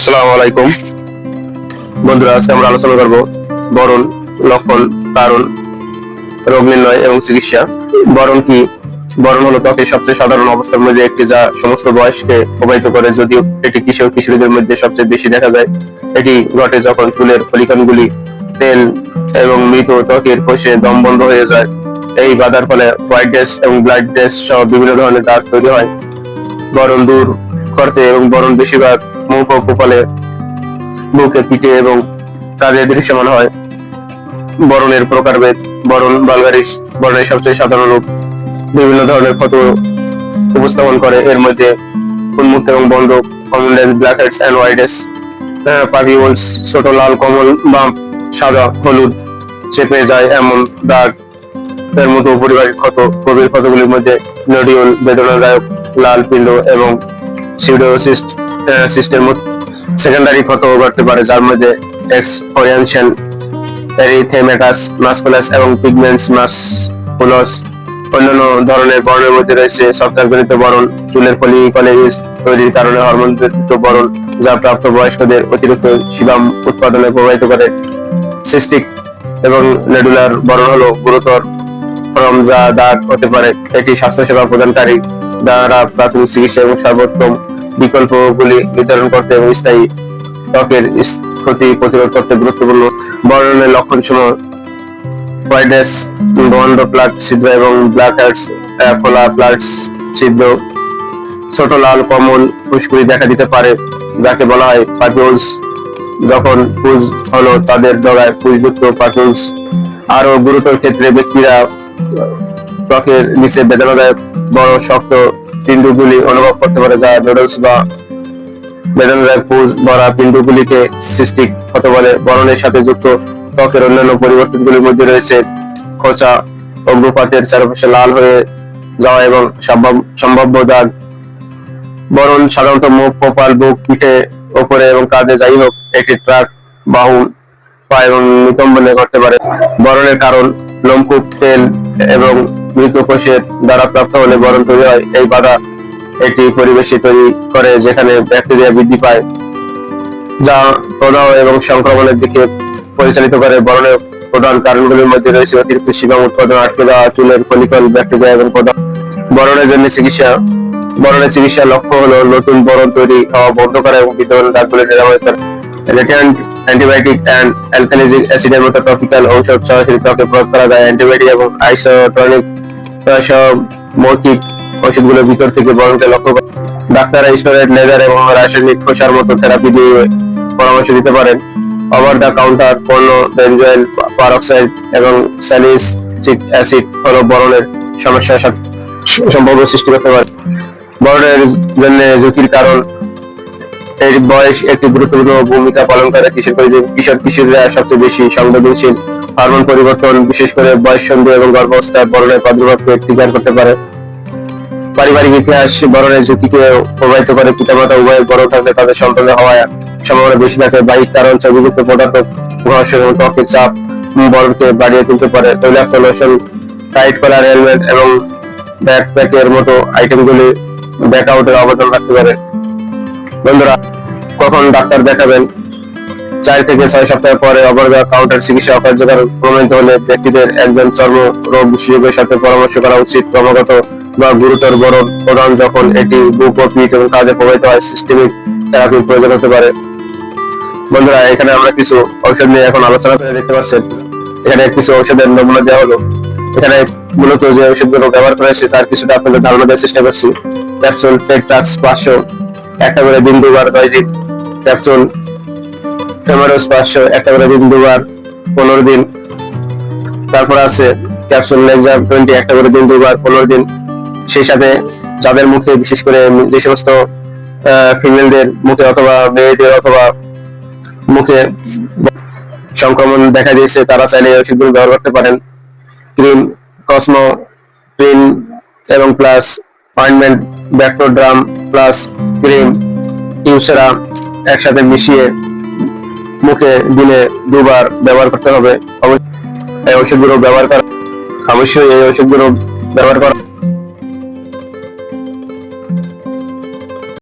আসসালামু আলাইকুম। বন্ধুরা, আজকে আমরা আলোচনা করব বরণ, লক্ষণ, কারণ, রোগ নির্ণয় এবং চিকিৎসা। বরণ কি? বরণ হলো ত্বকের সবচেয়ে সাধারণ অবস্থার মধ্যে একটি যা সমস্ত বয়সকে প্রভাবিত করে, যদিও এটি কিশোর কিশোরীদের মধ্যে সবচেয়ে বেশি দেখা যায়। এটি ঘটে যখন চুলের ফলিকনগুলি তেল এবং মৃত ত্বকের কোষে দম বন্ধ হয়ে যায়। এই বাধার ফলে হোয়াইট ডেস এবং ব্লাড ডেস সহ বিভিন্ন ধরনের দাগ তৈরি হয়। বরণ দূর করতে এবং বরণ বেশিরভাগ মুখ ও কপালে বুকে, পিঠে এবং কাঁধে দৃশ্যমান হয় বরণের প্রকারভেদ, বরণ বালগারিস বরণের সবচেয়ে সাধারণ রূপ, বিভিন্ন ধরনের ক্ষত উপস্থাপন করে। এর মধ্যে উন্মুক্ত এবং বন্ধ comedones blackheads and whiteheads papules ছোট লাল কমল বা সাদা হলুদ চেপে যায় এমন দাগ। এর মতো পরিবারের ক্ষত গভীর ক্ষতগুলির মধ্যে নডিউল, বেদনাদায়ক, লাল, পিণ্ড এবং সিউডোসিস্ট সিস্টেম সেকেন্ডারি ক্ষত ঘটতে পারে, যার মধ্যে এক্সপোরিয়েনশন এরিথেমেটাস মাসকুলাস এবং পিগমেন্টস মাসকুলাস অন্যান্য ধরনের বর্ণের মধ্যে রয়েছে সফটওয়্যারজনিত বরণ, চুলের ফলিকলে ইস্ট তৈরির কারণে হরমোনজনিত বরণ, যা প্রাপ্ত বয়স্কদের অতিরিক্ত শিবাম উৎপাদনে প্রভাবিত করে। সিস্টিক এবং নেডুলার বরণ হলো গুরুতর ফর্ম যা দাগ হতে পারে। এটি স্বাস্থ্যসেবা প্রদানকারী দ্বারা প্রাথমিক চিকিৎসা এবং সর্বোত্তম বিকল্পগুলি নির্ধারণ করতে এবং স্থায়ী ত্বকের ক্ষতি প্রতিরোধ করতে গুরুত্বপূর্ণ বর্ণনের লক্ষণ সমূহ প্লাট ছিদ্র এবং ব্ল্যাক খোলা প্লাট ছিদ্র, ছোট, লাল, কমল ফুসকুড়ি দেখা দিতে পারে, যাকে বলা হয় পাপিউলস যখন পুজ হলো, তাদের ডগায় পুজযুক্ত পাপিউলস আরও গুরুতর ক্ষেত্রে ব্যক্তিরা ত্বকের নিচে বেদনাদায়ক বড়, শক্ত পিণ্ডগুলি অনুভব করতে পারে যা নুডলস বা বেদনাদায়ক পুজ ভরা পিণ্ডগুলিকে সিস্টিক হতে বলে বরণের সাথে যুক্ত ত্বকের অন্যান্য পরিবর্তনগুলির মধ্যে রয়েছে খোঁচা, অগ্রপাতের চারপাশে লাল হয়ে যাওয়া এবং সম্ভাব- সম্ভাব্য দাগ। বরণ সাধারণত মুখ, কপাল, বুক, পিঠে, ওপরে এবং কাঁধে, যাই হোক, একটি ট্রাক বাহু পা এবং নিতম্বনে করতে পারে। বরণের কারণ, লোমকূপ, তেল এবং মৃত কোষের দ্বারা প্রাপ্ত হলে বরণ তৈরি হয়। এই বাধা এটি পরিবেশে তৈরি করে যেখানে ব্যাকটেরিয়া বৃদ্ধি পায়, যা প্রদাহ এবং সংক্রমণের দিকে পরিচালিত করে। বরণের প্রধান কারণগুলির মধ্যে রয়েছে অতিরিক্ত শিবাম উৎপাদন, আটকে দেওয়া, চুলের ফলিকল, ব্যাকটেরিয়া এবং প্রদাহ। বরণের জন্য চিকিৎসা, বরণের চিকিৎসার লক্ষ্য হলো নতুন বরণ তৈরি হওয়া বন্ধ করা এবং বিদ্যমান দাগগুলি নিরাময় করা। রেটেন্ট অ্যান্টিবায়োটিক অ্যান্ড অ্যালকালিজিক অ্যাসিডের মতো টপিক্যাল ঔষধ সরাসরি ত্বকে প্রয়োগ করা যায়। অ্যান্টিবায়োটিক এবং আইসোটনিক সব মৌখিক ওষুধগুলোর ভিতর থেকে বরণকে লক্ষ্য করে ডাক্তাররা স্টোরেড লেজার এবং রাসায়নিক খোসার মতো থেরাপি দিয়ে পরামর্শ দিতে পারেন। ওভার দ্য কাউন্টার পণ্য বেনজয়েল পারক্সাইড এবং অ্যাসিড বরণের সম্ভাব্য সৃষ্টি করতে পারে। বরণের জন্য ঝুঁকির কারণ, এর বয়স একটি গুরুত্বপূর্ণ ভূমিকা পালন করে। কিশোর কিশোর কিশোরীরা সবচেয়ে বেশি সংবেদনশীল। হরমোন পরিবর্তন, বিশেষ করে বয়স সন্ধি এবং গর্ভাবস্থায় বরণের প্রাদুর্ভাবকে ট্রিগার করতে পারে। পারিবারিক ইতিহাস বরণের ঝুঁকিকে প্রভাবিত করে পিতামাতা উভয় বড় থাকলে তাদের সন্তানের হওয়ার সম্ভাবনা বেশি থাকে। বাহিক কারণ চর্বিযুক্ত পদার্থ ঘর্ষণ এবং ত্বকের চাপ বরণকে বাড়িয়ে তুলতে পারে। তৈলাক্ত লোশন, টাইট কলার হেলমেট এবং ব্যাকপ্যাকের মতো আইটেমগুলি ব্যাকআউটের অবদান রাখতে পারে। বন্ধুরা, কখন ডাক্তার দেখাবেন? চার থেকে ছয় সপ্তাহ পরে অবরোধ কাউন্টার চিকিৎসা অকার্যকর প্রমাণিত হলে ব্যক্তিদের একজন চর্ম রোগ বিশেষজ্ঞের সাথে পরামর্শ করা উচিত। ক্রমাগত বা গুরুতর বরণ প্রদান যখন এটি বুক ও পিঠ এবং কাজে প্রভাবিত হয় সিস্টেমিক থেরাপির প্রয়োজন হতে পারে। বন্ধুরা, এখানে আমরা কিছু ঔষধ নিয়ে এখন আলোচনা করে দেখতে পাচ্ছেন। এখানে কিছু ঔষধের নমুনা দেওয়া হলো। এখানে মূলত যে ওষুধগুলো ব্যবহার করা হয়েছে, তার কিছুটা আপনাদের ধারণা দেওয়ার চেষ্টা করছি। ক্যাপসুল টেকটাক্স পাঁচশো, একটা করে দিন দুবার দশ দিন ক্যাপসুল ফেমারোস পাঁচশো একটা করে দিন দুবার পনেরো দিন। তারপর আছে ক্যাপসুল লেক্সাম টোয়েন্টি একটা করে দিন দুবার পনেরো দিন। সেই সাথে যাদের মুখে, বিশেষ করে যে সমস্ত ফিমেলদের মুখে অথবা মেয়েদের অথবা মুখে সংক্রমণ দেখা দিয়েছে, তারা চাইলে ওষুধগুলো ব্যবহার করতে পারেন। ক্রিম, কসমো, ক্রিম এবং প্লাস অয়েন্টমেন্ট ব্যাক্টোড্রাম প্লাস ক্রিম ইউসেরা একসাথে মিশিয়ে মুখে দিনে দুবার ব্যবহার করতে হবে। অবশ্যই এই ওষুধগুলো ব্যবহার করা অবশ্যই এই ওষুধগুলো ব্যবহার করা